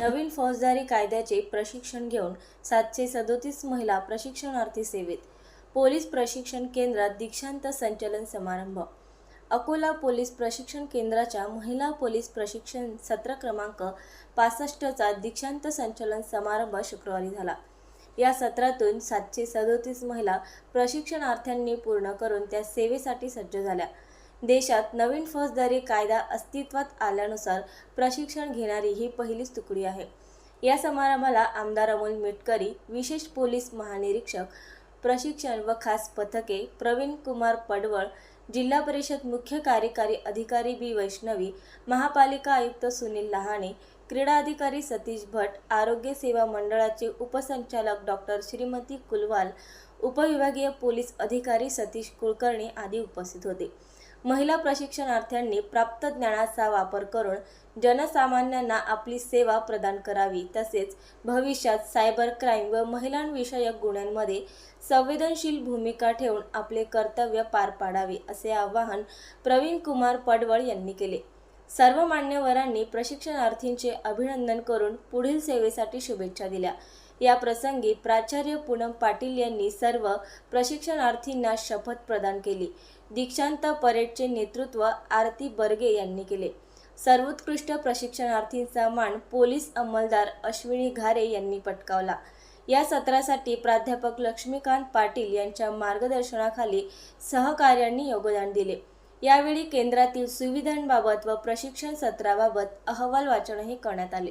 नवीन फौजदारी कायद्याचे प्रशिक्षण घेऊन सातशे सदोतीस महिला प्रशिक्षणार्थी सेवेत. पोलीस प्रशिक्षण केंद्रात दीक्षांत संचलन समारंभ. अकोला पोलीस प्रशिक्षण केंद्राच्या महिला पोलीस प्रशिक्षण सत्र क्रमांक पासष्टचा दीक्षांत संचलन समारंभ शुक्रवारी झाला. या सत्रातून सातशे सदोतीस महिला प्रशिक्षणार्थ्यांनी पूर्ण करून त्या सेवेसाठी सज्ज झाल्या. देशात नवीन फौजदारी कायदा अस्तित्वात आल्यानुसार प्रशिक्षण घेणारी ही पहिलीच तुकडी आहे. या समारंभाला आमदार अमोल मिटकरी विशेष पोलीस महानिरीक्षक प्रशिक्षण व खास पथके प्रवीण कुमार पडवळ जिल्हा परिषद मुख्य कार्यकारी अधिकारी बी वैष्णवी महापालिका आयुक्त सुनील लहाणे क्रीडा अधिकारी सतीश भट आरोग्य सेवा मंडळाचे उपसंचालक डॉक्टर श्रीमती कुलवाल उपविभागीय पोलीस अधिकारी सतीश कुलकर्णी आदी उपस्थित होते. महिला प्रशिक्षणार्थ्यांनी प्राप्त ज्ञानाचा वापर करून जनसामान्यांना आपली सेवा प्रदान करावी. तसेच भविष्यात सायबर क्राईम व महिलांविषयक गुन्ह्यांमध्ये संवेदनशील भूमिका ठेवून आपले कर्तव्य पार पाडावे असे आवाहन प्रवीण कुमार पडवळ यांनी केले. सर्व मान्यवरांनी प्रशिक्षणार्थींचे अभिनंदन करून पुढील सेवेसाठी शुभेच्छा दिल्या. या प्रसंगी प्राचार्य पूनम पाटील यांनी सर्व प्रशिक्षणार्थींना शपथ प्रदान केली. दीक्षांत परेडचे नेतृत्व आरती बर्गे यांनी केले. सर्वोत्कृष्ट प्रशिक्षणार्थींचा मान पोलीस अंमलदार अश्विनी घारे यांनी पटकावला. या सत्रासाठी प्राध्यापक लक्ष्मीकांत पाटील यांच्या मार्गदर्शनाखाली सहकार्यांनी योगदान दिले. यावेळी केंद्रातील सुविधांबाबत व प्रशिक्षण सत्राबाबत अहवाल वाचनही करण्यात आले.